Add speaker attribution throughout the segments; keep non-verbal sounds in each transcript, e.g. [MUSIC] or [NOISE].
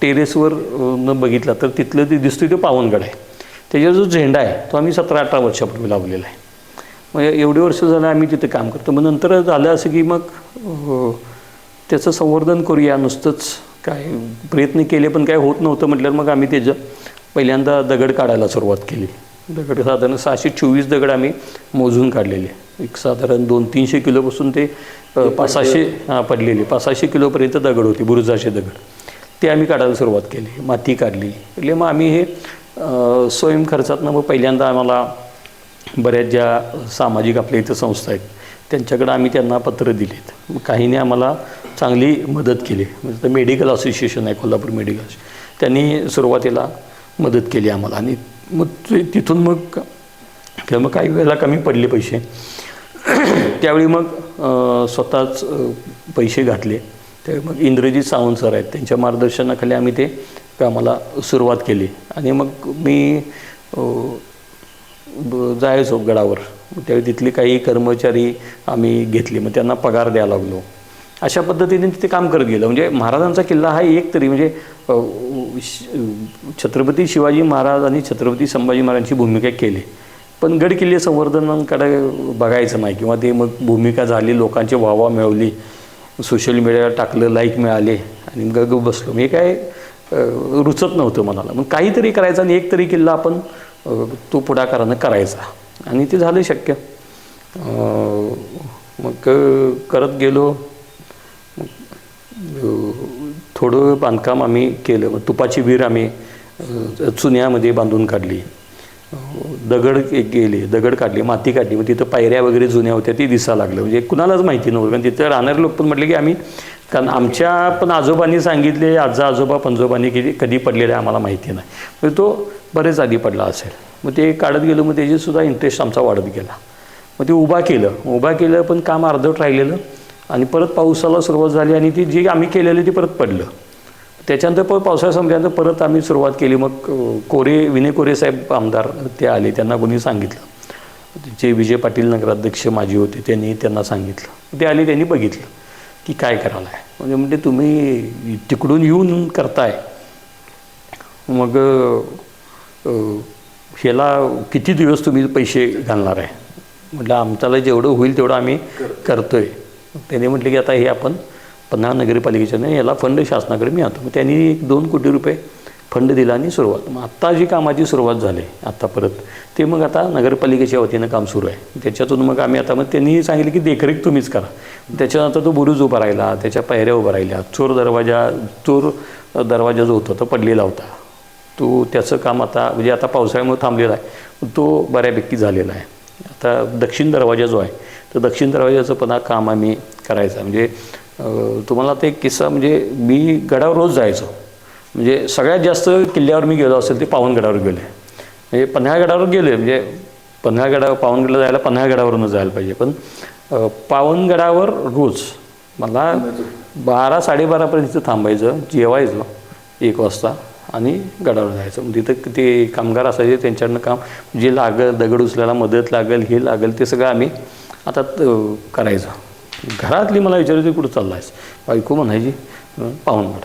Speaker 1: टेरेसवर न बघितला तर तिथलं ते दिसतं ते पावनगड आहे. त्याच्यावर जो झेंडा आहे तो आम्ही सतरा अठरा वर्षापूर्वी लावलेला आहे. मग एवढे वर्ष झालं आम्ही तिथे काम करतो. मग नंतर झालं असं की मग त्याचं संवर्धन करूया नुसतंच काय प्रयत्न केले पण काय होत नव्हतं म्हटल्यावर मग आम्ही त्याचं पहिल्यांदा दगड काढायला सुरुवात केली. दगड साधारण सहाशे चोवीस दगड आम्ही मोजून काढलेले. एक साधारण दोन तीनशे किलोपासून ते अ, पाच सहाशे हां पडलेले. पाच सहाशे किलोपर्यंत दगड होते बुरुजाचे दगड. ते आम्ही काढायला सुरुवात केली. माती काढली. म्हणजे मग आम्ही हे स्वयं खर्चातनं मग पहिल्यांदा आम्हाला बऱ्याच ज्या सामाजिक आपल्या इथं संस्था आहेत त्यांच्याकडं आम्ही त्यांना पत्र दिलीत. काहीने आम्हाला चांगली मदत केली. म्हणजे मेडिकल असोसिएशन आहे कोल्हापूर मेडिकल त्यांनी सुरुवातीला मदत केली आम्हाला. आणि मग तिथून मग किंवा मग काही वेळेला कमी पडले पैसे. [CLEARS THROAT] त्यावेळी मग स्वतःच पैसे घातले. ते मग इंद्रजीत सावंत सर आहेत. त्यांच्या मार्गदर्शनाखाली आम्ही ते कामाला सुरुवात केली. आणि मग मी जायचो गडावर. त्यावेळी तिथले काही कर्मचारी आम्ही घेतले. मग त्यांना पगार द्यायला लागलो. अशा पद्धतीने तिथे काम करत गेलं. म्हणजे महाराजांचा किल्ला हा एक तरी म्हणजे छत्रपती शिवाजी महाराज आणि छत्रपती संभाजी महाराजांची भूमिका केली. पण गड किल्ले संवर्धनाकडे बघायचं नाही किंवा ते मग भूमिका झाली लोकांची वाहवा मिळवली सोशल मीडियावर टाकलं लाईक मिळाले आणि गग ग बसलो. मी काय रुचत नव्हतं मनाला. मग काहीतरी करायचं आणि एक तरी किल्ला आपण तो पुढाकारानं करायचा. आणि ते झालं शक्य. मग करत गेलो. थोडं बांधकाम आम्ही केलं. मग तुपाची विहीर आम्ही चुन्यामध्ये बांधून काढली. दगड गेले दगड काढले माती काढली. मग तिथं पायऱ्या वगैरे जुन्या होत्या ती दिसायला लागलं म्हणजे कुणालाच माहिती नव्हतं. कारण तिथं राहणारे लोक पण म्हटले की आम्ही कारण आमच्या पण आजोबांनी सांगितले आजा आजोबा पंजोबांनी की कधी पडलेले आम्हाला माहिती नाही. म्हणजे तो बरेच आधी पडला असेल. मग ते काढत गेलो मग त्याची इंटरेस्ट आमचा वाढत गेला. मग ते उभा केलं. उभा केलं पण काम अर्धवट राहिलेलं. आणि परत पावसाला सुरुवात झाली आणि ती जी आम्ही केलेली ती परत पडलं. त्याच्यानंतर परत पावसाळा संपल्यानंतर परत आम्ही सुरुवात केली. मग कोरे विनय कोरे साहेब आमदार ते आले. त्यांना कोणी सांगितलं. जे विजय पाटील नगराध्यक्ष माझे होते त्यांनी त्यांना सांगितलं. ते आले त्यांनी बघितलं की काय करायला आहे म्हणजे म्हणजे तुम्ही तिकडून येऊन करताय. मग ह्याला किती दिवस तुम्ही पैसे घालणार आहे? म्हटलं आमच्याला जेवढं होईल तेवढं आम्ही करतोय. त्याने म्हटलं की आता हे आपण पन्हाळ नगरपालिकेच्या नाही याला फंड शासनाकडे मिळतो मग त्यांनी एक दोन कोटी रुपये फंड दिला आणि सुरुवात. मग आत्ता जी कामाची सुरुवात झाली आत्ता परत ते मग आता नगरपालिकेच्या वतीनं काम सुरू आहे. त्याच्यातून मग आम्ही आता मग त्यांनी सांगितलं की देखरेख तुम्हीच करा. त्याच्यानंतर तो बुरुज उभा राहिला त्याच्या पायऱ्या उभा राहिल्या. चोर दरवाजा चोर दरवाजा जो होता तो पडलेला होता. तो त्याचं काम आता म्हणजे आता पावसाळ्यामुळे थांबलेला आहे. तो बऱ्यापैकी झालेला आहे. आता दक्षिण दरवाजा जो आहे तर दक्षिण दरवाजाचं पण हा काम आम्ही करायचं म्हणजे तुम्हाला ते किस्सा म्हणजे मी गडावर रोज जायचो. म्हणजे सगळ्यात जास्त किल्ल्यावर मी गेलो असेल ते पावनगडावर गेले. म्हणजे पन्हाळगडावर गेले म्हणजे पन्हाळगडावर पावनगडला जायला पन्हाळगडावरूनच जायला पाहिजे. पण पावनगडावर रोज मला बारा साडेबारापर्यंत तिथं थांबायचं जेवायचं एक वाजता आणि गडावर जायचं. म्हणजे तिथं ते कामगार असायचे त्यांच्याकडनं काम जे लागेल दगड उचलायला मदत लागेल हे लागेल ते सगळं आम्ही आता करायचं. घरातली मला विचारायची कुठं चालला आहेस बायको म्हणायची पावनगड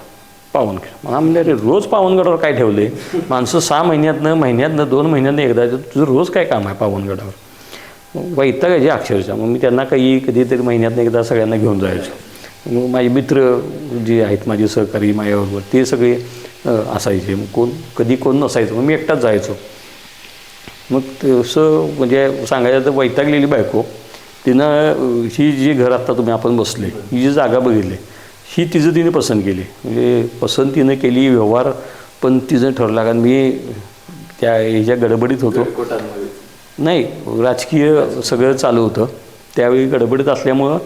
Speaker 1: पावनगड मला म्हणले अरे रोज पावनगडावर काय ठेवले? माणसं सहा महिन्यातनं महिन्यातनं दोन महिन्यातनं एकदा तुझं रोज काय काम आहे पावनगडावर मग वैतागायचे अक्षरशः? मग मी त्यांना काही कधीतरी महिन्यातनं एकदा सगळ्यांना घेऊन जायचो. मग माझे मित्र जे आहेत माझे सहकारी माझ्याबरोबर ते सगळे असायचे. मग कोण कधी कोण नसायचं. मग मी एकटाच जायचो. मग तसं म्हणजे सांगायचं तर वैतागलेली बायको तिनं ही जी घर आत्ता तुम्ही आपण बसले ही जी जागा बघितली ही तिचं तिने पसंत केली. म्हणजे पसंत तिनं केली व्यवहार पण तिचं ठरला. कारण मी त्या ह्याच्या गडबडीत होतो. नाही राजकीय सगळं चालू होतं. त्यावेळी गडबडीत असल्यामुळं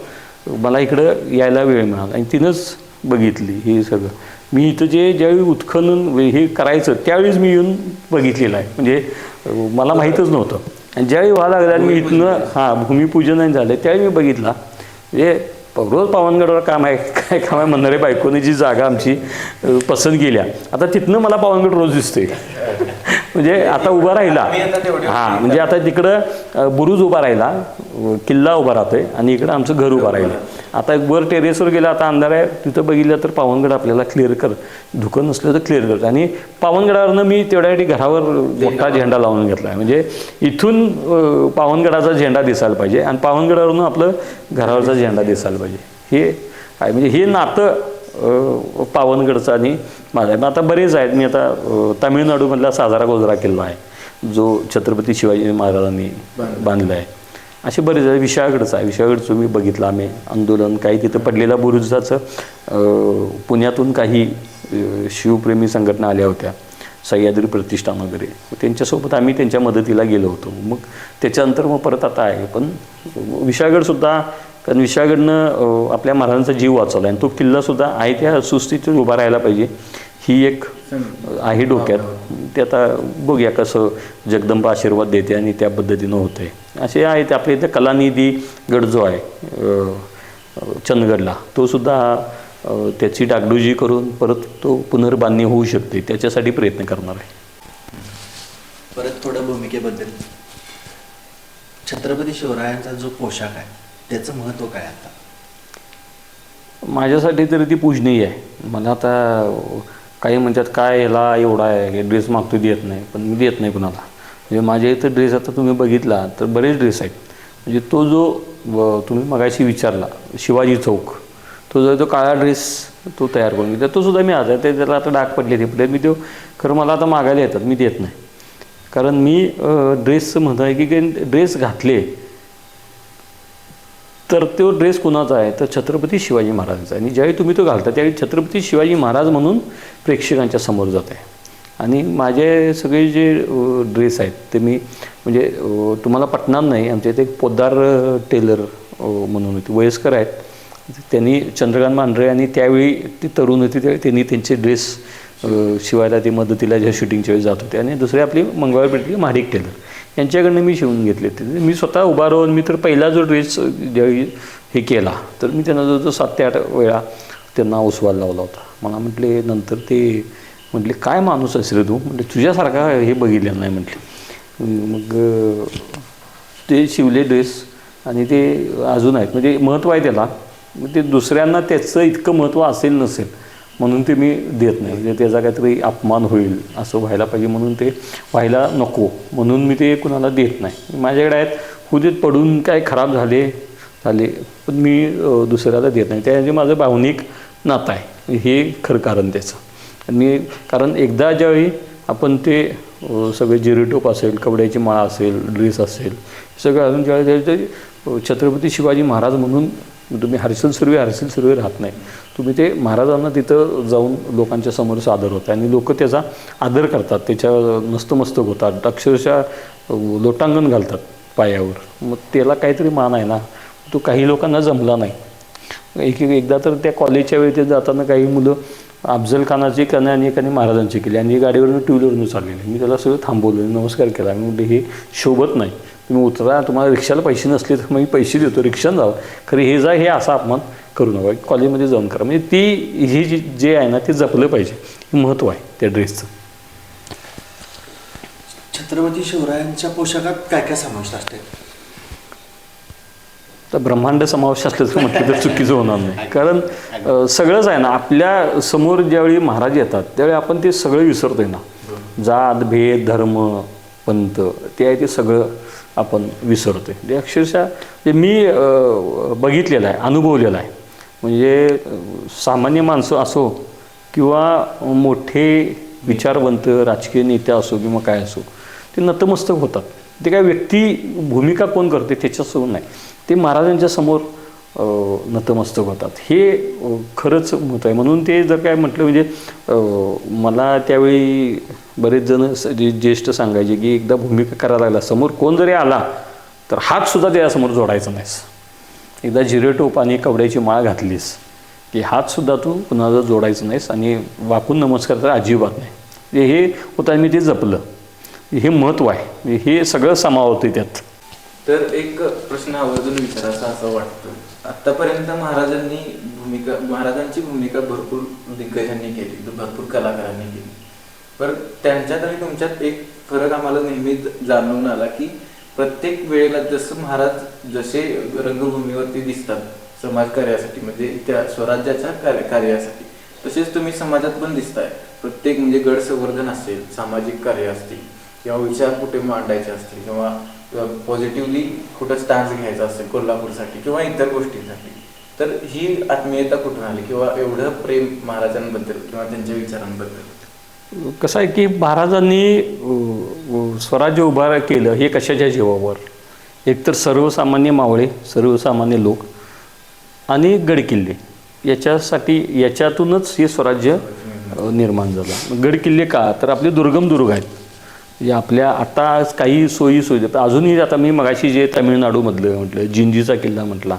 Speaker 1: मला इकडं यायला वेळ मिळाला. आणि तिनंच बघितली हे सगळं. मी इथं जे ज्यावेळी उत्खनन हे करायचं त्यावेळीच मी येऊन बघितलेलं आहे. म्हणजे मला माहीतच नव्हतं. आणि ज्यावेळी व्हायला लागलं आणि मी इथनं हां भूमिपूजन झालं. त्यावेळी मी बघितला. म्हणजे रोज पावनगडवर काम आहे काय काम आहे म्हणणारे बायकोने जी जागा आमची पसंत केल्या. आता तिथनं मला पावनगड रोज दिसतोय. म्हणजे आता उभा राहिला. हां म्हणजे आता तिकडं बुरुज उभा राहिला किल्ला उभा राहतोय आणि इकडं आमचं घर उभा राहिलं. आता एक वर टेरेसवर गेला आता अंधार आहे तिथं बघितलं तर पावनगड आपल्याला क्लिअर कर धुकं नसलं तर क्लिअर करतं आणि पावनगडावरनं मी तेवढ्यासाठी घरावर मोठा झेंडा लावून घेतला आहे म्हणजे इथून पावनगडाचा झेंडा दिसायला पाहिजे आणि पावनगडावरून आपलं घरावरचा झेंडा दिसायला पाहिजे. हे आहे म्हणजे हे नातं पावनगडचं आणि माझं. आहे मग आता बरेच आहेत. मी आता तामिळनाडूमधला साजारा गोजरा किल्ला आहे. जो छत्रपती शिवाजी महाराजांनी बांधला. आहे. असे बरेच आहे विशाळगडचं आहे. विशाळगडचं मी बघितलं. आम्ही आंदोलन काही तिथं पडलेल्या बुरुजाचं पुण्यातून काही शिवप्रेमी संघटना आल्या होत्या. सह्याद्री प्रतिष्ठान वगैरे. त्यांच्यासोबत आम्ही त्यांच्या मदतीला गेलो होतो. मग त्याच्यानंतर मग परत आता आहे. पण विशाळगडसुद्धा कारण विशाळगडनं आपल्या महाराजांचा जीव वाचवला आणि तो किल्लासुद्धा आहे त्या सुस्थितीत उभा राहायला पाहिजे. ही एक आहे डोक्यात. ते आता बघूया कसं जगदंबा आशीर्वाद देते आणि त्या पद्धतीनं होते असे आहेत आपल्या इथे कलानिधी गड जो आहे चंदगडला तो सुद्धा त्याची डागडुजी करून परत तो पुनर्बांधणी होऊ शकते. त्याच्यासाठी प्रयत्न करणार आहे.
Speaker 2: परत थोडं भूमिकेबद्दल. छत्रपती शिवरायांचा जो पोशाख आहे त्याचं महत्त्व काय आता?
Speaker 1: माझ्यासाठी तरी ती पूजनीय आहे. मला आता काही म्हणतात काय ह्याला एवढा आहे? ड्रेस मागतो देत नाही. पण मी देत नाही कुणाला. म्हणजे माझ्या इथं ड्रेस आता तुम्ही बघितला तर बरेच ड्रेस आहेत. म्हणजे तो जो तुम्ही मगाशी विचारला शिवाजी चौक तो जो तो काळा ड्रेस तो तयार करून घेतला. तो सुद्धा मी आज आहे ते त्याला आता डाग पडले ते पडले मी तो खरं मला आता मागायला येतात मी देत नाही. कारण मी ड्रेसचं म्हणत आहे की ड्रेस घातले तर तो ड्रेस कुणाचा आहे? तर छत्रपती शिवाजी महाराजांचा आणि ज्यावेळी तुम्ही तो घालता त्यावेळी छत्रपती शिवाजी महाराज म्हणून प्रेक्षकांच्या समोर जात आहे. आणि माझे सगळे जे ड्रेस आहेत ते मी म्हणजे तुम्हाला पटणार नाही. आमच्या इथे एक पोद्दार टेलर म्हणून होते. वयस्कर आहेत. त्यांनी चंद्रकांत मांढरे आणि त्यावेळी ती तरुण होती त्यावेळी त्यांनी त्यांचे ड्रेस शिवायला ते मदतीला ज्या शूटिंगच्या वेळी जात होते. आणि दुसरे आपली मंगळवार पेठली महाडिक टेलर. यांच्याकडनं मी शिवून घेतले ते. मी स्वतः उभा राहून मी तर पहिला जो ड्रेस ज्यावेळी हे केला तर मी त्यांना जवळजवळ सात ते आठ वेळा त्यांना उसवायला लावला होता. मला म्हटले नंतर ते म्हटले काय माणूस आहेस रे तू? म्हटले तुझ्यासारखा हे बघितलेलं नाही म्हटले. मग ते शिवले ड्रेस आणि ते अजून आहेत. म्हणजे महत्त्व आहे त्याला. मग ते दुसऱ्यांना त्याचं इतकं महत्त्व असेल नसेल म्हणून ते मी देत नाही. म्हणजे त्याचा काहीतरी अपमान होईल असं व्हायला पाहिजे म्हणून ते व्हायला नको. म्हणून मी ते कुणाला देत नाही. माझ्याकडे आहेत हुदेत पडून काय खराब झाले झाले. पण मी दुसऱ्याला देत नाही. त्याचे माझं भावनिक नातं आहे. हे खरं कारण त्याचं. आणि मी कारण एकदा ज्यावेळी आपण ते सगळे जिरेटोप असेल कपड्याची माळा असेल ड्रेस असेल सगळं अजून ज्यावेळी ते छत्रपती शिवाजी महाराज म्हणून तुम्ही हर्षल सुर्वे हर्षल सुर्वे राहत नाही. तुम्ही ते महाराजांना तिथं जाऊन लोकांच्या समोर सादर होता. आणि लोक त्याचा आदर करतात. त्याच्या नस्तमस्तक होतात. अक्षरशः लोटांगण घालतात पायावर. मग त्याला काहीतरी मान आहे ना तो काही लोकांना जमला नाही. एक- एकदा तर त्या कॉलेजच्या वेळी ते जाताना काही मुलं अफजल खानाची कन्या आणि एकाने महाराजांची केली. आणि गाडीवरून टू व्हीलरनं चाललेली. मी त्याला सगळं थांबवलं नमस्कार केला. मी म्हटलं हे शोभत नाही. तुम्ही उतरा. तुम्हाला रिक्षाला पैसे नसले तर मी पैसे देतो. रिक्षानं जावं. खरं हे जा हे असा अपमान करू नका. कॉलेजमध्ये जाऊन करा. म्हणजे ती ही जी जे आहे ना ते जपलं पाहिजे. हे महत्त्व आहे त्या ड्रेसचं
Speaker 2: छत्रपती शिवरायांच्या पोशाखात काय काय समाविष्ट असते?
Speaker 1: तर ब्रह्मांड समावेश असलं तर म्हटलं तर चुकीचं होणार नाही. कारण सगळंच आहे ना आपल्यासमोर ज्यावेळी महाराज येतात त्यावेळी आपण ते सगळं विसरतोय ना. जात भेद धर्म पंत ते आहे ते सगळं आपण विसरतोय. ते अक्षरशः ते मी अ, बघितलेलं आहे अनुभवलेलं आहे. म्हणजे सामान्य माणसं असो किंवा मोठे विचारवंत राजकीय नेते असो किंवा काय असो ते नतमस्तक होतात. ते काय व्यक्ती भूमिका कोण करते त्याच्यासमोर नाही. ते महाराजांच्या समोर नतमस्तक होतात. हे खरंच मत आहे. म्हणून ते जर काय म्हटलं म्हणजे मला त्यावेळी बरेच जण जे ज्येष्ठ सांगायचे की एकदा भूमिका करायला लागला समोर कोण जरी आला तर हातसुद्धा त्याच्यासमोर जोडायचा नाहीस. एकदा जिरेटोप आणि कवड्याची माळ घातलीस की हातसुद्धा तू कुणाला जोडायचं नाहीस आणि वाकून नमस्कार तर अजिबात नाही. हे होता मी ते जपलं. हे महत्त्व आहे. हे सगळं समावतं त्यात.
Speaker 3: तर एक प्रश्न आवर्जून विचारायचा असं वाटतं. आतापर्यंत महाराजांनी भूमिका महाराजांची भूमिका भरपूर दिग्गजांनी केली भरपूर कलाकारांनी केली. पण त्यांच्यात आणि तुमच्यात एक फरक आम्हाला नेहमी जाणवून आला की प्रत्येक वेळेला जसं महाराज जसे रंगभूमीवरती दिसतात समाज कार्यासाठी म्हणजे त्या स्वराज्याच्या कार्य कार्यासाठी तसेच तुम्ही समाजात पण दिसताय. प्रत्येक म्हणजे गड संवर्धन असेल सामाजिक कार्य असतील किंवा विचार कुठे मांडायचे असतील किंवा पॉझिटिव्हली कुठं स्टान्स घ्यायचा असेल कोल्हापूरसाठी किंवा इतर गोष्टींसाठी तर ही आत्मीयता कुठून आली किंवा एवढं प्रेम महाराजांबद्दल किंवा त्यांच्या विचारांबद्दल?
Speaker 1: कसं आहे की महाराजांनी स्वराज्य उभा केलं हे कशाच्या जीवावर? एकतर सर्वसामान्य मावळे सर्वसामान्य लोक आणि गडकिल्ले. याच्यासाठी याच्यातूनच हे स्वराज्य निर्माण झालं. गडकिल्ले का? तर आपले दुर्गम दुर्ग आहेत. म्हणजे आपल्या आता काही सोयी सोयी पण अजूनही आता मी मगाशी जे तामिळनाडूमधलं म्हटलं जिंजीचा किल्ला म्हटला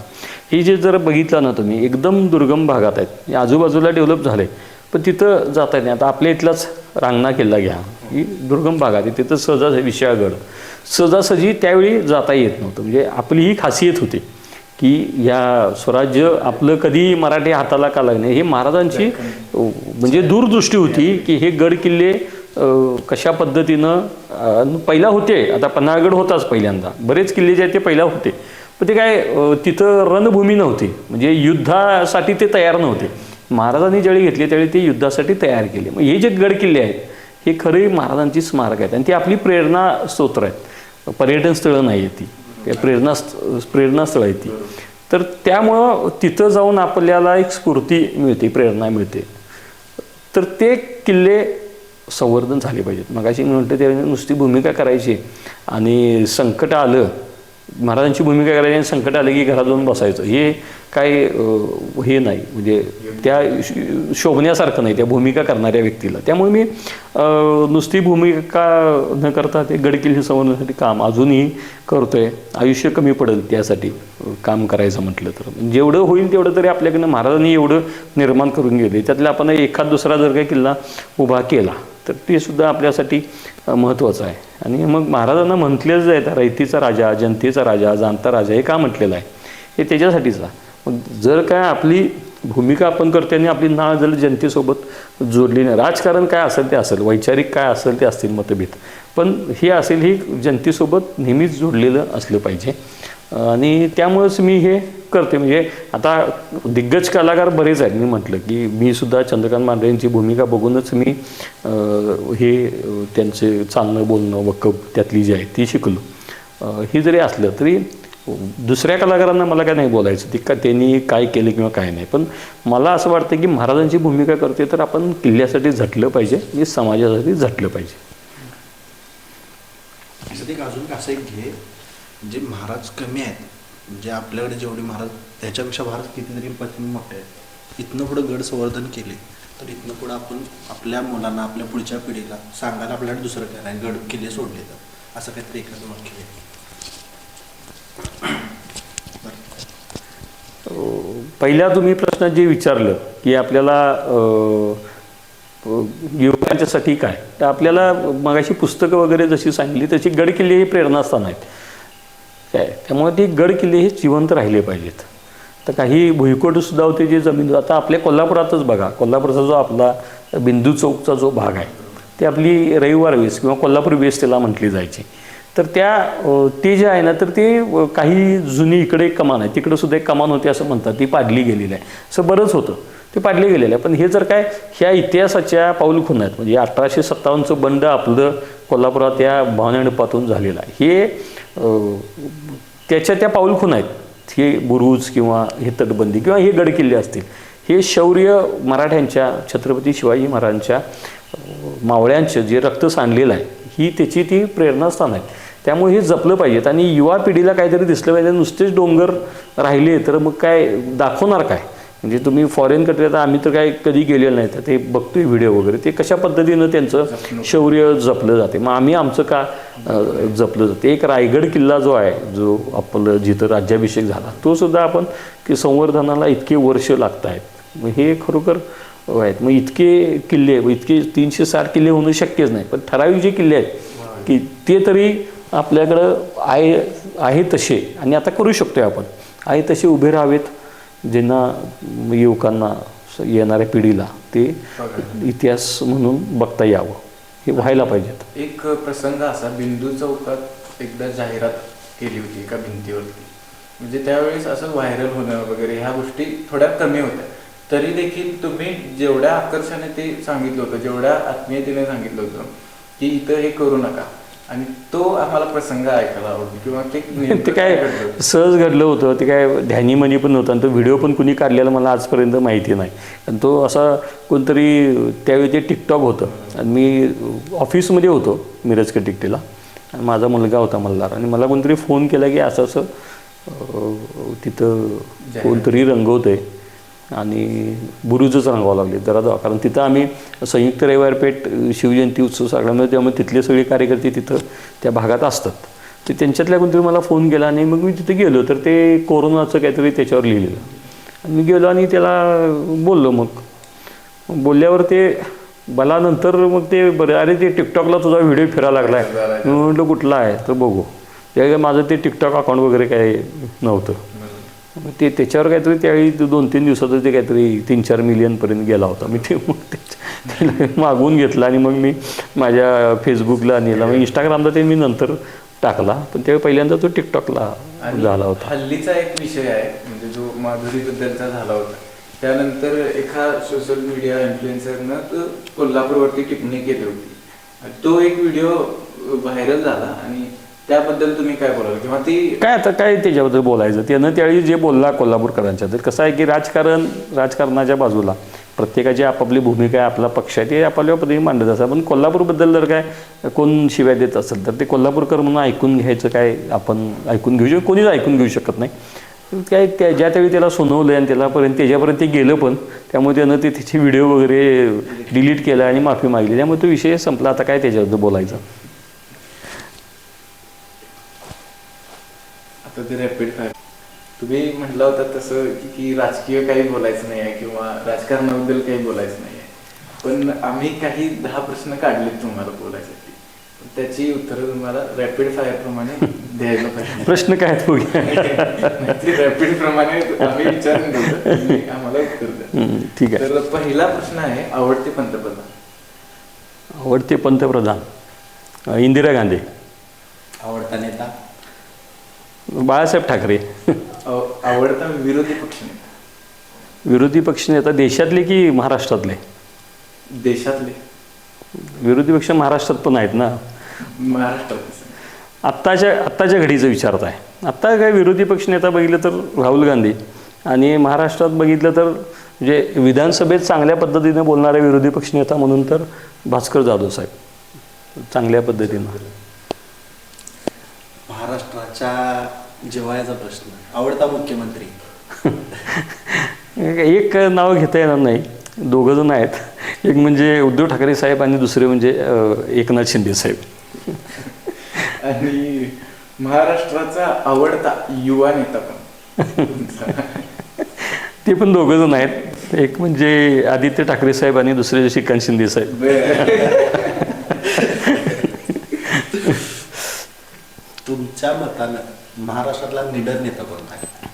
Speaker 1: हे जे जर बघितलं ना तुम्ही एकदम दुर्गम भागात आहेत. आजूबाजूला डेव्हलप झाले पण तिथं जाता नाही. आता आपल्या इथलाच रांगणा किल्ला घ्या. ही दुर्गम भागात आहे. तिथं सहजा विशाळगड. सहजासहजी त्यावेळी जाता येत नव्हतं. म्हणजे आपली ही खासियत होती की या स्वराज्य आपलं कधी मराठी हाताला का लागणे हे महाराजांची म्हणजे दूरदृष्टी होती की हे गड किल्ले कशा पद्धतीनं पहिला होते. आता पन्हाळगड होताच पहिल्यांदा. बरेच किल्ले जे आहेत ते पहिला होते. पण ते काय तिथं रणभूमी नव्हती. म्हणजे युद्धासाठी ते तयार नव्हते. महाराजांनी ज्यावेळी घेतले त्यावेळी ते युद्धासाठी तयार केले. मग हे जे गड किल्ले आहेत हे खरे महाराजांची स्मारक आहेत. आणि ती आपली प्रेरणा स्तोत्र आहेत. पर्यटन स्थळं नाही आहेत ती. प्रेरणा प्रेरणास्थळं आहे ती. तर त्यामुळं तिथं जाऊन आपल्याला एक स्फूर्ती मिळते प्रेरणा मिळते. तर ते किल्ले संवर्धन झाले पाहिजेत. मग अशी म्हटलं ते नुसती भूमिका करायची आणि संकट आलं महाराजांची भूमिका करायची आणि संकट आलं की घरात जाऊन बसायचं. हे काय हे नाही. म्हणजे त्या शोभण्यासारखं नाही त्या भूमिका करणाऱ्या व्यक्तीला. त्यामुळे मी नुसती भूमिका न करता ते गडकिल्ले संवर्धनासाठी काम अजूनही करतोय. आयुष्य कमी पडेल त्यासाठी काम करायचं म्हटलं तर. जेवढं होईल तेवढं तरी आपल्याकडनं महाराजांनी एवढं निर्माण करून गेले त्यातला आपण एखाद दुसरा जर काही किल्ला उभा केला तर ते सुद्धा आपल्यासाठी महत्त्वाचं आहे. आणि मग महाराजांना म्हटलेच आहे रयतीचा राजा जनतेचा राजा जाणता राजा हे का म्हटलेलं आहे? हे त्याच्यासाठीच आहे. मग जर काय आपली भूमिका आपण करते आणि आपली नाळ जर जनतेसोबत जोडली नाही राजकारण काय असेल ते असेल वैचारिक काय असेल ते असतील मतभेद. पण हे असेल ही जनतेसोबत नेहमीच जोडलेलं असलं पाहिजे. आणि त्यामुळेच मी हे करते. म्हणजे आता दिग्गज कलाकार बरेच आहेत. मी म्हटलं की मी सुद्धा चंद्रकांत मांढरे यांची भूमिका बघूनच मी हे त्यांचे चालणं बोलणं वक्कब त्यातली जी आहे ती शिकलो. ही हे जरी असलं तरी दुसऱ्या कलाकारांना मला काय नाही बोलायचं. ती का त्यांनी काय केलं किंवा काय नाही. पण मला असं वाटतं की महाराजांची भूमिका करते तर आपण किल्ल्यासाठी झटलं पाहिजे. आणि समाजासाठी झटलं पाहिजे.
Speaker 2: अजून असं एक घे. जे महाराज कमी आहेत म्हणजे आपल्याकडे जेवढे महाराज त्याच्यापेक्षा महाराज कितीतरी पत्नी मोठे आहेत. इथनं पुढं गड संवर्धन केले तर इथनं पुढं आपण आपल्या मुलांना आपल्या पुढच्या पिढीला सांगायला आपल्याकडे दुसरं काय नाही. गड किल्ले सोडले तर. असं काहीतरी एखादं वाक्य आहे.
Speaker 1: पहिल्या तुम्ही प्रश्न जे विचारलं की आपल्याला युवकांच्यासाठी काय? तर आपल्याला मगाशी पुस्तकं वगैरे जशी सांगली तशी गडकिल्ले ही प्रेरणास्थान आहेत. काय? त्यामुळे ते गडकिल्ले हे जिवंत राहिले पाहिजेत. तर काही भुईकोटसुद्धा होते जे जमीन आता आपल्या कोल्हापुरातच बघा. कोल्हापूरचा जो आपला बिंदू चौकचा जो भाग आहे ते आपली रविवार वेस किंवा कोल्हापूर वेस त्याला म्हटली जायची. तर त्या ते जे आहे ना तर ते काही जुनी इकडे एक कमान आहे. तिकडंसुद्धा एक कमान होती असं म्हणतात. ती पाडली गेलेली आहे. असं बरंच होतं. ते पाडले गेलेलं आहे. पण हे जर काय ह्या इतिहासाच्या पाऊलखुण आहेत. म्हणजे अठराशे सत्तावन्नचं बंड आपलं कोल्हापुरात या भावनेपातून झालेला आहे. हे त्याच्या त्या पाऊलखून आहेत. हे बुरुज किंवा हे तटबंदी किंवा हे गडकिल्ले असतील. हे शौर्य मराठ्यांच्या छत्रपती शिवाजी महाराजांच्या मावळ्यांचं जे रक्त सांडलेलं आहे ही त्याची ती प्रेरणास्थान आहे. त्यामुळे हे जपलं पाहिजेत आणि युवा पिढीला काहीतरी दिसलं पाहिजे. नुसतेच डोंगर राहिले तर मग काय दाखवणार काय? म्हणजे तुम्ही फॉरेन कंट्री आता आम्ही तर काय कधी गेलेलं नाही तर ते बघतोय व्हिडिओ वगैरे. ते कशा पद्धतीनं त्यांचं शौर्य जपलं जाते? मग आम्ही आमचं का जपलं जाते? एक रायगड किल्ला जो आहे जो आपलं जिथं राज्याभिषेक झाला तो सुद्धा आपण की संवर्धनाला इतके वर्ष लागत आहेत मग हे खरोखर आहेत. मग इतके किल्ले इतके तीनशे साठ किल्ले होणं शक्यच नाही. पण ठराविक जे किल्ले आहेत की ते तरी आपल्याकडं आहे आहे तसे. आणि आता करू शकतोय आपण. आहे तसे उभे राहावेत. ज्यांना युवकांना येणाऱ्या पिढीला ते इतिहास म्हणून बघता यावं. हे व्हायला पाहिजेत.
Speaker 3: एक प्रसंग असा बिंदू चौकात एकदा जाहिरात केली होती एका भिंतीवरती. म्हणजे त्यावेळेस असं व्हायरल होणं वगैरे ह्या गोष्टी थोड्या कमी होत्या. तरी देखील तुम्ही जेवढ्या आकर्षाने ते सांगितलं होतं जेवढ्या आत्मीयतेने सांगितलं होतं की इथं हे करू नका. आणि तो आम्हाला प्रसंग ऐकायला आवडतो किंवा ते [LAUGHS]
Speaker 1: काय? सहज घडलं होतं ते काय ध्यानीमनी पण नव्हतं आणि तो व्हिडिओ पण कुणी काढलेला मला आजपर्यंत माहिती नाही. आणि तो असा कोणतरी त्यावेळी ते टिकटॉक होतं. आणि मी ऑफिसमध्ये होतो मिरज के टिकटीला आणि माझा मुलगा होता मल्हार. आणि मला कोणतरी फोन केला की असं असं तिथं कोणतरी रंगवतं आहे आणि बुरुजच रंगावं लागले जरा जाऊ कारण तिथं आम्ही संयुक्त रविवारपेठ शिवजयंती उत्सव सगळ्यामध्ये त्यामुळे तिथले सगळे कार्यकर्ते तिथं त्या भागात असतात. ते त्यांच्यातल्या कोणतरी मला फोन केला आणि मग मी तिथे गेलो तर ते कोरोनाचं काहीतरी त्याच्यावर लिहिलेलं. आणि मी गेलो आणि त्याला बोललो मग. बोलल्यावर ते मला नंतर मग ते बरं अरे ते टिकटॉकला तुझा व्हिडिओ फिरायला लागला आहे मी म्हटलं कुठला आहे? तर बघू. त्यावेळी माझं ते टिकटॉक अकाउंट वगैरे काही नव्हतं. ते त्याच्यावर काहीतरी त्यावेळी दोन तीन दिवसात ते काहीतरी तीन चार मिलियनपर्यंत गेला होता. मी ते मग ते- [LAUGHS] मागवून घेतला आणि मग मी माझ्या फेसबुकला नेला मग इंस्टाग्रामला ते मी नंतर टाकला. पण त्यावेळी पहिल्यांदा तो टिकटॉकला झाला होता.
Speaker 3: हल्लीचा एक विषय आहे म्हणजे जो माधुरीबद्दलचा झाला होता. त्यानंतर एका सोशल मीडिया इन्फ्लुएन्सरनं तो कोल्हापूरवरती टिप्पणी केली होती. तो एक व्हिडिओ व्हायरल झाला आणि त्याबद्दल तुम्ही काय बोलाल? किंवा ती
Speaker 1: काय आता काय त्याच्याबद्दल बोलायचं? त्यानं त्यावेळी जे बोलला कोल्हापूरकरांच्या तर कसं आहे की राजकारण राजकारणाच्या बाजूला प्रत्येकाची आपापली भूमिका आहे आपला पक्ष आहे ते आपापल्या पद्धतीने मांडत असतात. पण कोल्हापूरबद्दल जर काय कोण शिव्या देत असेल तर ते कोल्हापूरकर म्हणून ऐकून घ्यायचं काय आपण ऐकून घेऊ शकतो कोणीच ऐकून घेऊ शकत नाही. काय त्या ज्या त्यावेळी त्याला सुनवलं आणि त्यालापर्यंत त्याच्यापर्यंत ते गेलं पण त्यामुळे त्यानं ते त्याची व्हिडिओ वगैरे डिलीट केला आणि माफी मागली त्यामुळे तो विषय संपला. आता काय त्याच्याबद्दल बोलायचं?
Speaker 3: आता ते रॅपिड फायर तुम्ही म्हटलं होतं तसं की- की राजकीय काही बोलायचं नाही आहे किंवा राजकारणाबद्दल काही बोलायचं नाही आहे पण आम्ही काही दहा प्रश्न काढलेत तुम्हाला बोलायसाठी. त्याची उत्तरं तुम्हाला रॅपिड फायर प्रमाणे द्यायला पाहिजे.
Speaker 1: प्रश्न काय
Speaker 3: रॅपिड प्रमाणे आम्ही विचारून तुम्ही आम्हाला उत्तर द्या.
Speaker 1: ठीक आहे.
Speaker 3: तर पहिला प्रश्न आहे आवडते पंतप्रधान.
Speaker 1: आवडते पंतप्रधान. इंदिरा गांधी.
Speaker 2: आवडता नेता.
Speaker 1: बाळासाहेब ठाकरे.
Speaker 3: आव- आवडता विरोधी पक्ष नेता
Speaker 1: विरोधी पक्षनेता देशातले की महाराष्ट्रातले?
Speaker 3: देशातले.
Speaker 1: विरोधी पक्ष महाराष्ट्रात पण आहेत ना?
Speaker 3: महाराष्ट्रात
Speaker 1: आत्ताच्या आत्ताच्या घडीचं विचारत आहे. आत्ता काय विरोधी पक्षनेता बघितलं तर राहुल गांधी आणि महाराष्ट्रात बघितलं तर म्हणजे विधानसभेत चांगल्या पद्धतीने बोलणारे विरोधी पक्षनेता म्हणून तर भास्कर जाधव साहेब. चांगल्या पद्धतीनं.
Speaker 2: महाराष्ट्राच्या जिव्हाळ्याचा प्रश्न. आवडता मुख्यमंत्री. [LAUGHS]
Speaker 1: एक नाव घेता येणार नाही. दोघं जण आहेत. एक म्हणजे उद्धव ठाकरे साहेब आणि दुसरे म्हणजे एकनाथ शिंदे साहेब. [LAUGHS]
Speaker 3: आणि महाराष्ट्राचा आवडता युवा नेता पण. [LAUGHS]
Speaker 1: ते पण दोघं जण आहेत. एक म्हणजे आदित्य ठाकरे साहेब आणि दुसरे श्रीकांत शिंदे साहेब.
Speaker 2: तुमच्या मतानं महाराष्ट्रातला निडर नेता कोणता आहे?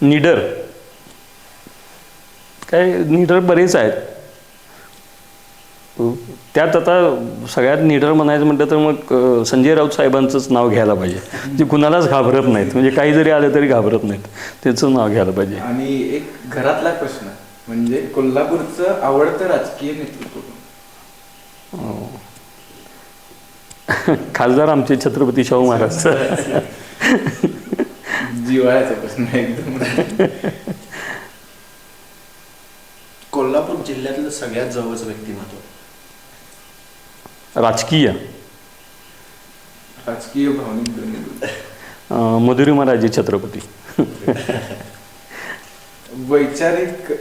Speaker 1: निडर? काय निडर बरेच आहेत. त्यात आता सगळ्यात निडर म्हणायचं म्हटलं तर मग संजय राऊत साहेबांचंच नाव घ्यायला पाहिजे. जे कुणालाच घाबरत नाहीत. म्हणजे काही जरी आलं तरी घाबरत नाहीत. त्यांचं नाव घ्यायला पाहिजे.
Speaker 3: आणि एक घरातला प्रश्न म्हणजे कोल्हापूरचं आवडतं राजकीय नेतृत्व कोण? [LAUGHS]
Speaker 1: खासदार आमचे छत्रपती शाहू महाराज. [LAUGHS]
Speaker 3: जिव्हाळ्याचा प्रश्न एकदम. [LAUGHS]
Speaker 2: कोल्हापूर जिल्ह्यातलं सगळ्यात जवळचं व्यक्तिमत्व?
Speaker 1: राजकीय.
Speaker 3: राजकीय भावनिक दोन्ही
Speaker 1: अ, मधुरिमाराजे छत्रपती.
Speaker 3: वैचारिक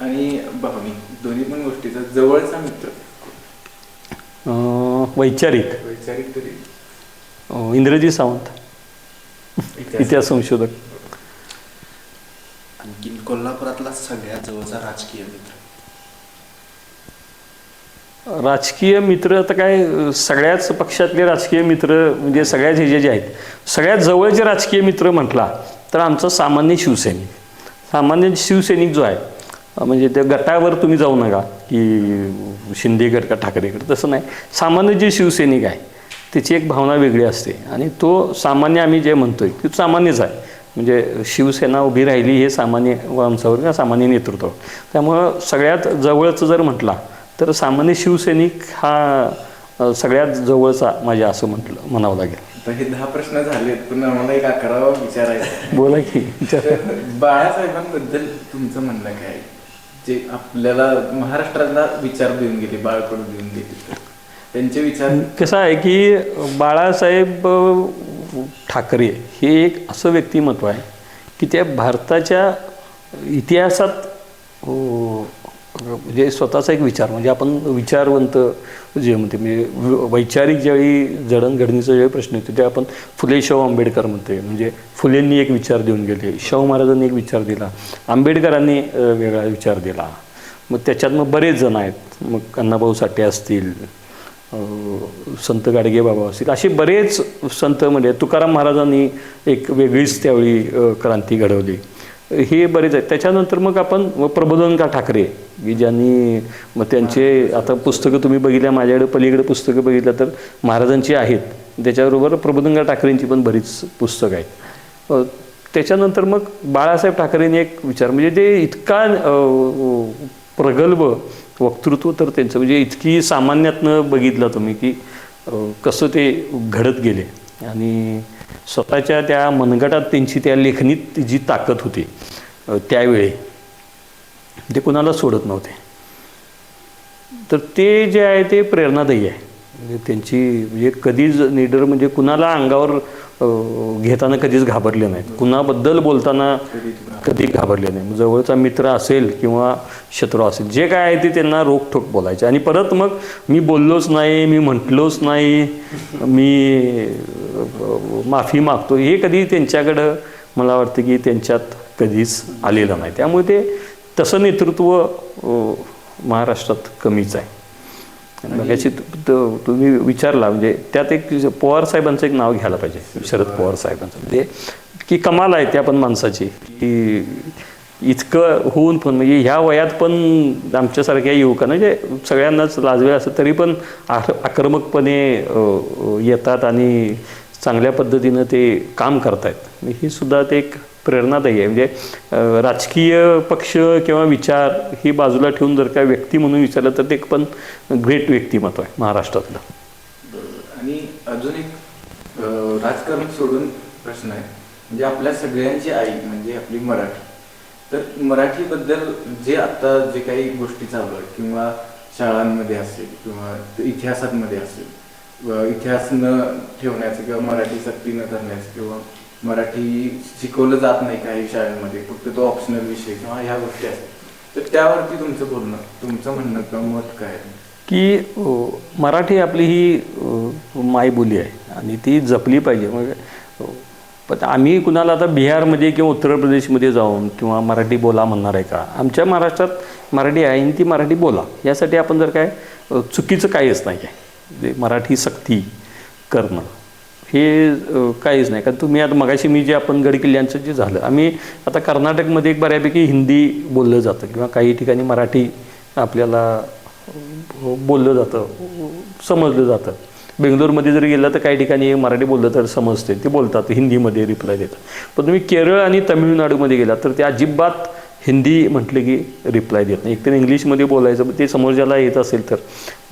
Speaker 3: आणि भावनिक दोन्ही पण गोष्टीचा जवळचा मित्र.
Speaker 1: वैचारिक.
Speaker 3: वैचारिक तरी.
Speaker 1: इंद्रजी सावंत. इतिहास. संशोधक.
Speaker 2: आणखी कोल्हापुरातला सगळ्यात जवळचा राजकीय मित्र.
Speaker 1: राजकीय मित्र आता काय सगळ्याच पक्षातले राजकीय मित्र म्हणजे सगळ्याच ह्याचे जे आहेत सगळ्यात जवळचे राजकीय मित्र म्हटला तर आमचा सामान्य शिवसैनिक. सामान्य शिवसैनिक जो आहे म्हणजे त्या गटावर तुम्ही जाऊ नका की शिंदेगड का ठाकरेगड तसं नाही. सामान्य जे शिवसैनिक आहे त्याची एक भावना वेगळी असते. आणि तो सामान्य आम्ही जे म्हणतोय की तो सामान्यच आहे. म्हणजे शिवसेना उभी राहिली हे सामान्य माणसावर किंवा सामान्य नेतृत्व. त्यामुळं सगळ्यात जवळचं जर म्हटला तर सामान्य शिवसैनिक हा सगळ्यात जवळचा माझ्या असं म्हटलं म्हणावं लागेल.
Speaker 3: आता हे दहा प्रश्न झालेत पण आम्हाला एक अकरावा विचारायचा.
Speaker 1: बोला की
Speaker 3: तर बाळासाहेबांबद्दल तुमचं म्हणणं काय आहे? जे आपल्याला महाराष्ट्राला विचार देऊन गेले बाळकडून देऊन गेले. त्यांचे विचार
Speaker 1: कसं आहे की बाळासाहेब ठाकरे हे एक असं व्यक्तिमत्व आहे की त्या भारताच्या इतिहासात म्हणजे स्वतःचा एक विचार म्हणजे आपण विचारवंत जे म्हणते म्हणजे वैचारिक ज्यावेळी जडणघडणीचा ज्यावेळी प्रश्न येतो ते आपण फुले शाहू आंबेडकर म्हणते म्हणजे फुलेंनी एक विचार देऊन गेले शाहू महाराजांनी एक विचार दिला आंबेडकरांनी वेगळा विचार दिला. मग त्याच्यात मग बरेच जण आहेत मग अण्णाभाऊ साठे असतील संत गाडगे बाबा असतील असे बरेच संत म्हणजे तुकाराम महाराजांनी एक वेगळीच त्यावेळी क्रांती घडवली. हे बरेच आहेत. त्याच्यानंतर मग आपण व प्रबोधनकार ठाकरे की ज्यांनी मग त्यांचे आता पुस्तकं तुम्ही बघितल्या माझ्याकडे पलीकडे पुस्तकं बघितल्या तर महाराजांची आहेत. त्याच्याबरोबर प्रबोधनकार ठाकरेंची पण बरीच पुस्तकं आहेत. त्याच्यानंतर मग बाळासाहेब ठाकरेंनी एक विचार म्हणजे ते इतका प्रगल्भ वक्तृत्व तर त्यांचं म्हणजे इतकी सामान्यातनं बघितलं तुम्ही की कसं ते घडत गेले. आणि स्वतःच्या त्या मनगटात त्यांची त्या लेखनीत जी ताकद होती त्यावेळी ते कुणाला सोडत नव्हते. तर ते जे आहे ते प्रेरणादायी आहे. म्हणजे त्यांची म्हणजे कधीच निडर म्हणजे कुणाला अंगावर घेताना कधीच घाबरले नाहीत. कुणाबद्दल बोलताना कधी घाबरले नाही जवळचा मित्र असेल किंवा शत्रू असेल जे काय आहे ते त्यांना रोखठोक बोलायचे. आणि परत मग मी बोललोच नाही मी म्हटलोच नाही मी माफी मागतो. हे कधी त्यांच्याकडं मला वाटतं की त्यांच्यात कधीच आलेलं नाही. त्यामुळे ते तसं नेतृत्व महाराष्ट्रात कमीच आहे. मगाशी तु- तु- तुम्ही विचारला म्हणजे त्यात एक पवार साहेबांचं एक नाव घ्यायला पाहिजे. शरद पवार साहेबांचं. म्हणजे की कमाल आहे त्या पण माणसाची. की इतकं होऊन पण म्हणजे ह्या वयात पण आमच्यासारख्या युवकांना म्हणजे सगळ्यांनाच लाजवेल असं तरी पण आक- आक्रमकपणे येतात आणि चांगल्या पद्धतीनं ते काम करतायत. ही सुद्धा ते एक प्रेरणादायी आहे. म्हणजे राजकीय पक्ष किंवा विचार ही बाजूला ठेवून जर का व्यक्ती म्हणून विचारलं तर ते एक पण ग्रेट व्यक्तिमत्व आहे महाराष्ट्रातलं.
Speaker 3: आणि अजून एक राजकारण सोडून प्रश्न आहे. म्हणजे आपल्या सगळ्यांची आई म्हणजे आपली मराठी. तर मराठीबद्दल जे आता जे काही गोष्टी चालू आहेत किंवा शाळांमध्ये असेल किंवा इतिहासांमध्ये असेल इतिहास न ठेवण्याचं किंवा मराठी सक्ती न करण्याचं किंवा मराठी शिकवलं जात नाही काही शाळेमध्ये फक्त तो ऑप्शनल विषय किंवा ह्या गोष्टी असतात. तर त्यावरती तुमचं बोलणं तुमचं म्हणणं किंवा मत काय आहे?
Speaker 1: की मराठी आपली ही मायबोली आहे आणि ती जपली पाहिजे. मग पण आम्ही कुणाला आता बिहारमध्ये किंवा उत्तर प्रदेशमध्ये जाऊन किंवा मराठी बोला म्हणणार आहे का? आमच्या महाराष्ट्रात मराठी आहे आणि ती मराठी बोला. यासाठी आपण जर काय चुकीचं काहीच नाही आहे. म्हणजे मराठी सक्ती करणं हे काहीच नाही. कारण तुम्ही आता मगाशी मी जे आपण गडकिल्ल्यांचं जे झालं आम्ही आता कर्नाटकमध्ये एक बऱ्यापैकी हिंदी बोललं जातं किंवा काही ठिकाणी मराठी आपल्याला बोललं जातं समजलं जातं. बेंगलोरमध्ये जर गेलं तर काही ठिकाणी मराठी बोललं तर समजते. ते बोलतात हिंदीमध्ये रिप्लाय देतात. पण तुम्ही केरळ आणि तमिळनाडूमध्ये गेलात तर ते अजिबात हिंदी म्हटलं की रिप्लाय देत नाही. एकतर इंग्लिशमध्ये बोलायचं ते समोर ज्याला येत असेल तर.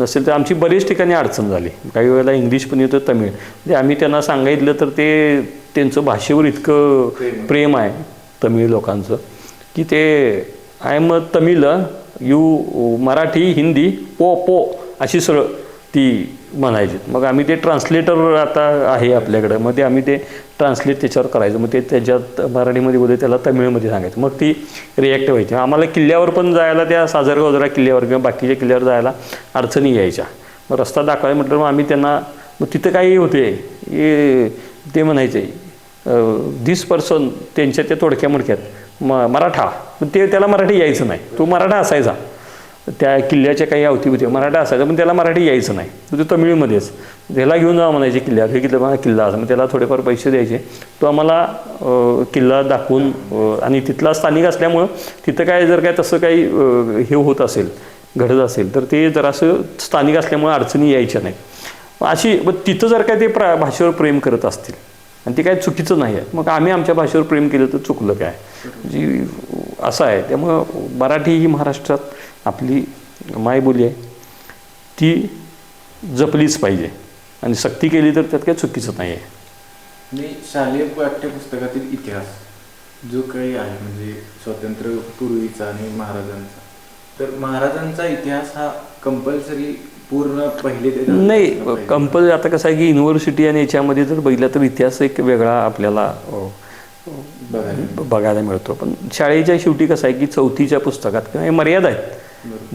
Speaker 1: नसेल तर आमची बरेच ठिकाणी अडचण झाली. काही वेळेला इंग्लिश पण येतं तमिळ. म्हणजे आम्ही त्यांना सांगितलं तर ते त्यांचं भाषेवर इतकं प्रेम. आहे तमिळ लोकांचं की ते I am Tamil you Marathi Hindi पो पो अशी सरळ ती म्हणायची. मग आम्ही ते ट्रान्सलेटर आता आहे आपल्याकडं. मग ते आम्ही ते ट्रान्सलेट त्याच्यावर करायचं. मग ते त्याच्यात मराठीमध्ये बोलते त्याला तमिळमध्ये सांगायचं. मग ती रिॲक्ट व्हायची. आम्हाला किल्ल्यावर पण जायला त्या साजरगाव जरा किल्ल्यावर किंवा बाकीच्या किल्ल्यावर जायला अडचणी यायच्या. मग रस्ता दाखवायला म्हटलं मग आम्ही त्यांना मग तिथं काही होते. हे ते म्हणायचे दिस पर्सन त्यांच्या त्या तोडक्या मुडक्यात म मराठा. पण ते त्याला मराठी यायचं नाही. तो मराठा असायचा. त्या किल्ल्याच्या काही अवतीभोवती मराठा असायचा पण त्याला मराठी यायचं नाही. तो ते तमिळमध्येच. त्याला घेऊन जा म्हणायचे किल्ल्यावर हे किल्ला मला किल्ला असा. मग त्याला थोडेफार पैसे द्यायचे. तो आम्हाला किल्ला दाखवून आणि तिथला स्थानिक असल्यामुळं तिथं काय जर काय तसं काही हे होत असेल घडत असेल तर ते जरासं स्थानिक असल्यामुळे अडचणी यायच्या नाहीत. अशी मग तिथं जर काय ते प्रा भाषेवर प्रेम करत असतील आणि ते काय चुकीचं नाही आहे मग आम्ही आमच्या भाषेवर प्रेम केलं तर चुकलं काय? जी असं आहे. त्यामुळं मराठी ही महाराष्ट्रात आपली मायबोली आहे ती जपलीच पाहिजे. आणि सक्ती केली तर त्यात काही चुकीचं नाही आहे
Speaker 3: आणि शालेय पाठ्यपुस्तकातील इतिहास जो काही आहे म्हणजे स्वातंत्र्य पूर्वीचा आणि महाराजांचा. तर महाराजांचा इतिहास हा कंपल्सरी पूर्ण पहिले
Speaker 1: नाही. कंपल्सरी आता कसं आहे की युनिव्हर्सिटी आणि याच्यामध्ये जर बघितलं तर इतिहास एक वेगळा आपल्याला
Speaker 3: बघायला
Speaker 1: मिळतो. पण शाळेच्या शेवटी कसं आहे की चौथीच्या पुस्तकात किंवा हे मर्यादा आहेत.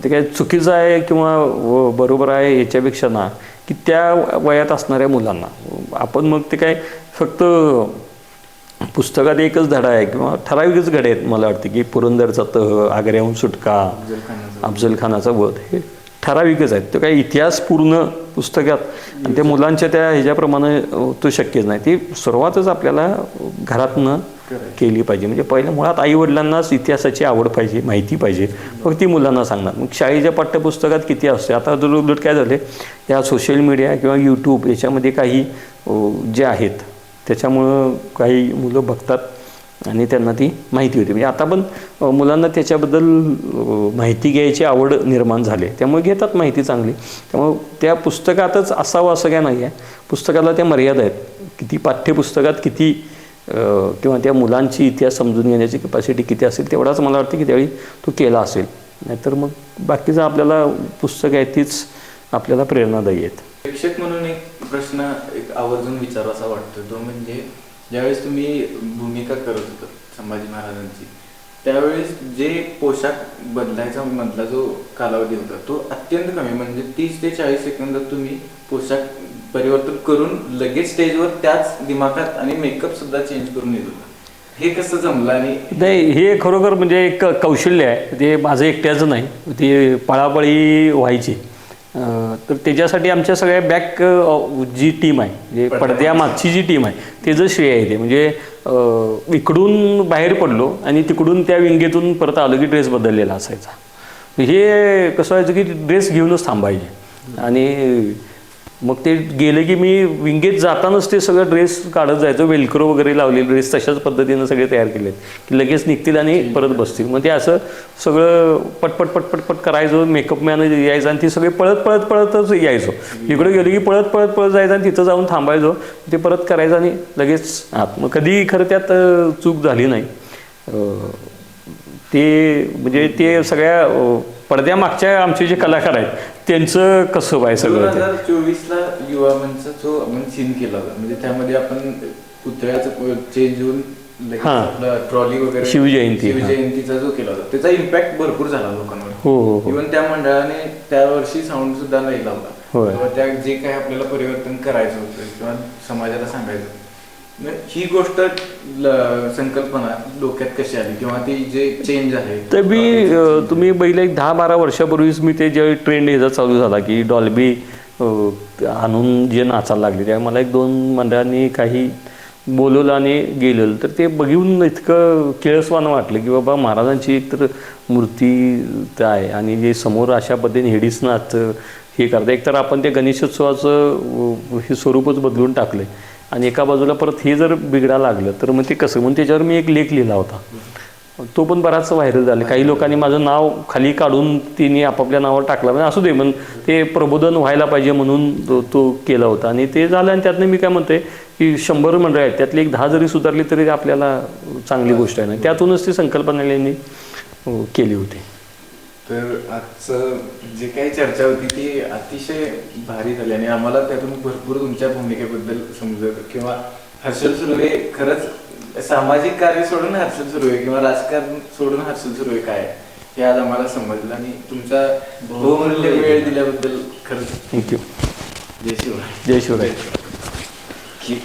Speaker 1: ते काय चुकीचं आहे किंवा व- बरोबर आहे याच्यापेक्षा ना की त्या वयात असणाऱ्या मुलांना. आपण मग ते काय फक्त पुस्तकात एकच धडा आहे किंवा ठराविकच घडे आहेत मला वाटते की पुरंदरचा तह आग्र्याहून सुटका
Speaker 3: अफजल खानाचा
Speaker 1: वध हे ठराविकच आहेत. तो काही इतिहास पूर्ण पुस्तकात आणि ते मुलांच्या त्या ह्याच्याप्रमाणे तो शक्यच नाही. ती सुरुवातच आपल्याला घरातनं. केली पाहिजे. म्हणजे पहिल्या मुळात आई वडिलांनाच इतिहासाची आवड पाहिजे माहिती पाहिजे. मग ती मुलांना सांगणार. मग शाळेच्या पाठ्यपुस्तकात किती असते? आता जर उलट काय झाले? या सोशल मीडिया किंवा यूट्यूब याच्यामध्ये काही जे आहेत त्याच्यामुळं काही मुलं बघतात आणि त्यांना ती माहिती होती. म्हणजे आता पण मुलांना त्याच्याबद्दल माहिती घ्यायची आवड निर्माण झाली. त्यामुळे घेतात माहिती चांगली. त्यामुळे त्या पुस्तकातच असावं असं काय नाही आहे पुस्तकाला त्या मर्यादा आहेत. किती पाठ्यपुस्तकात किती किंवा त्या मुलांची इतिहास समजून घेण्याची कपॅसिटी किती असेल तेवढाच मला वाटतं की त्यावेळी तो केला असेल. नाहीतर मग बाकीचं आपल्याला पुस्तक आहे तीच आपल्याला प्रेरणादायी आहेत.
Speaker 3: शिक्षक म्हणून एक प्रश्न एक आवर्जून विचारावा वाटतो तो म्हणजे ज्यावेळेस तुम्ही भूमिका करत होता संभाजी महाराजांची त्यावेळेस जे पोशाख बदलायचा मधला जो कालावधी होता तो अत्यंत कमी. म्हणजे तीस ते चाळीस सेकंदात तुम्ही पोशाख परिवर्तन करून लगेच स्टेजवर त्याच दिमाखात आणि मेकअप सुद्धा चेंज करून येत होता. हे कसं जमलं आणि
Speaker 1: नाही हे खरोखर म्हणजे एक कौशल्य आहे. ते माझं एकट्याचं नाही. ते पळापळी व्हायची. तर त्याच्यासाठी आमच्या सगळ्या बॅक जी टीम आहे म्हणजे पडद्यामागची. जी टीम आहे त्याचं श्रेय आहे ते. म्हणजे इकडून बाहेर पडलो आणि तिकडून त्या विंगेतून परत आलो की ड्रेस बदललेला असायचा. हे कसं व्हायचं की ड्रेस घेऊनच थांबायचे. आणि मग ते गेले की मी विंगेत जातानाच ते सगळं ड्रेस काढत जायचं. वेलक्रो वगैरे लावलेले ड्रेस तशाच पद्धतीनं सगळे तयार केले की लगेच निघतील आणि परत बसतील. मग ते असं सगळं पटपट पटपट पट करायचं. मेकअप मॅन यायचं आणि ती सगळे पळत पळत पळतच यायचो. इकडे गेलो की पळत पळत पळत जायचं आणि तिथं जाऊन थांबायचो. ते परत करायचं आणि लगेच आत. मग कधी खरं त्यात चूक झाली नाही. ते म्हणजे ते सगळ्या पडद्यामागच्या आमचे जे कलाकार आहेत त्यांचं कसं आहे
Speaker 3: दोन
Speaker 1: सगळं ते
Speaker 3: हजार चोवीस ला युवा मंचचा जो आपण सीन केला होता म्हणजे त्यामध्ये आपण पुतळ्याचं चेंज होऊन
Speaker 1: हां.
Speaker 3: आपलं ट्रॉली वगैरे
Speaker 1: शिवजयंती, हां.
Speaker 3: शिवजयंतीचा जो केला होता त्याचा इम्पॅक्ट भरपूर झाला लोकांवर
Speaker 1: हो हो हो
Speaker 3: इव्हन त्या मंडळाने त्या वर्षी साऊंड सुद्धा नाही लावला
Speaker 1: होय.
Speaker 3: त्या जे काही आपल्याला परिवर्तन करायचं होतं किंवा समाजाला सांगायचं होतं ही गोष्ट संकल्पना डोक्यात कशी आली? किंवा ती जे चेंज आहे?
Speaker 1: तर मी तुम्ही बैल एक दहा बारा वर्षापूर्वीच मी ते जे ट्रेंड ह्याचा चालू झाला की डॉल्बी आणून जे नाचायला लागले त्यावेळी मला एक दोन मंडळांनी काही बोलवलं आणि गेलेलं. तर ते बघून इतकं केळसवानं वाटलं की बाबा महाराजांची एक तर मूर्ती तर आहे आणि जे समोर अशा पद्धतीने हेडीस नाच हे करतं. एकतर आपण ते गणेशोत्सवाचं हे स्वरूपच बदलून टाकले आणि एका बाजूला परत हे जर बिघडा लागलं तर मग ते कसं? म्हणून त्याच्यावर मी एक लेख लिहिला होता. तो पण बराच व्हायरल झाला. काही लोकांनी माझं नाव खाली काढून तिने आपापल्या नावावर टाकलं. म्हणजे असू दे पण ते प्रबोधन व्हायला पाहिजे म्हणून तो तो केला होता. आणि ते झालं आणि त्यातनं मी काय म्हणते की शंभर मंडळ आहेत. त्यातली एक दहा जरी सुधारली तरी आपल्याला चांगली गोष्ट आहे. ना त्यातूनच ती संकल्पना यांनी केली होती.
Speaker 3: तर आजचं जे काही चर्चा होती ती अतिशय भारी झाली आणि आम्हाला त्यातून भरपूर तुमच्या भूमिकेबद्दल समजत किंवा हर्षल सुर्वे खरंच सामाजिक कार्य सोडून हर्षल सुर्वे किंवा राजकारण सोडून हर्षल सुर्वे काय आहे, हे आज आम्हाला समजलं आणि तुमचा बहुमूल्य वेळ दिल्याबद्दल खरंच
Speaker 1: थँक्यू
Speaker 3: जय शिवराय.
Speaker 1: जय शिवराय.
Speaker 3: की